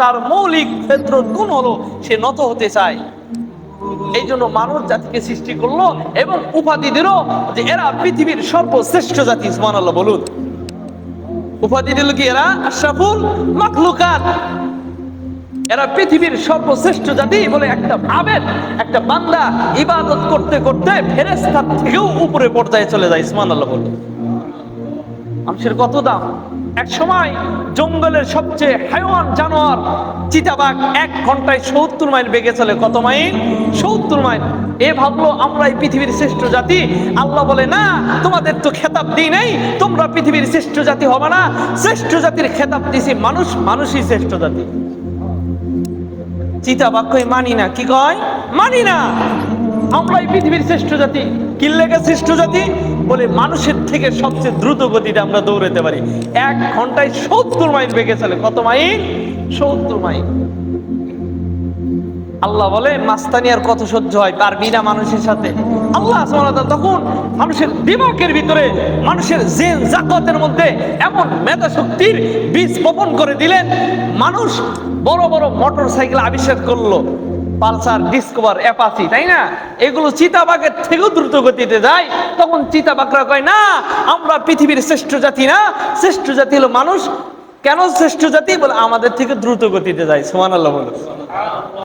তার মৌলিক ক্ষেত্র গুণ হলো সে নত হতে চায়। এই জন্য মানব জাতিকে সৃষ্টি করল এবং উপাধি দিল যে এরা পৃথিবীর সর্বশ্রেষ্ঠ জাতি, সুবহানাল্লাহ বলুন। উপাধি দিল কি এরা? আশরাফুল মাখলুকাত। এরা পৃথিবীর সর্বশ্রেষ্ঠ জাতি বলে একটা ভাবেন, একটা বান্দা ইবাদত করতে করতে ফেরেস্তার থেকেও উপরে পর্যায়ে চলে যায় ইসমান আল্লাহ বলল মানুষের কত দাম? এক সময় জঙ্গলের সবচেয়ে হাইওয়ান জানোয়ার চিতাবাঘ এক ঘন্টায় সত্তর মাইল বেগে চলে। কত মাইল? সত্তর মাইল। এ ভাবলো আমরা এই পৃথিবীর শ্রেষ্ঠ জাতি। আল্লাহ বলে, না, তোমাদের তো খেতাব দিই নাই। তোমরা পৃথিবীর শ্রেষ্ঠ জাতি হবে না। শ্রেষ্ঠ জাতির খেতাব দিছি মানুষ, মানুষই শ্রেষ্ঠ জাতি। চিতাবাক্যই মানি না। কি কয়? মানি না। আমরা এই পৃথিবীর শ্রেষ্ঠ জাতি। কি লেগে শ্রেষ্ঠ জাতি? বলে মানুষের থেকে সবচেয়ে দ্রুত গতিতে আমরা দৌড়াতে পারি। এক ঘন্টায় সত্তর মাইল বেগে চলে। কত মাইল? সত্তর মাইল। আল্লাহ বলে, মাস্তানি আর কত সহ্য হয়? পারবি না মানুষের সাথে। আল্লাহ তখন মানুষের দিমাগের ভিতরে, মানুষের জেন জাকতের মধ্যে এমন মেধা শক্তির বীজ বপন করে দিলেন। মানুষ বড় বড় মোটর সাইকেল আবিষ্কার করল। পালসার, ডিসকভার অ্যাপাসি তাই না? এগুলো চিতাবাগের থেকেও দ্রুত গতিতে যায়। তখন চিতাবাগরা কয়, না, আমরা পৃথিবীর শ্রেষ্ঠ জাতি না। শ্রেষ্ঠ জাতি হলো মানুষ। কেন শ্রেষ্ঠ জাতি? বলে, আমাদের থেকে দ্রুত গতিতে যায়। সোমান বলে।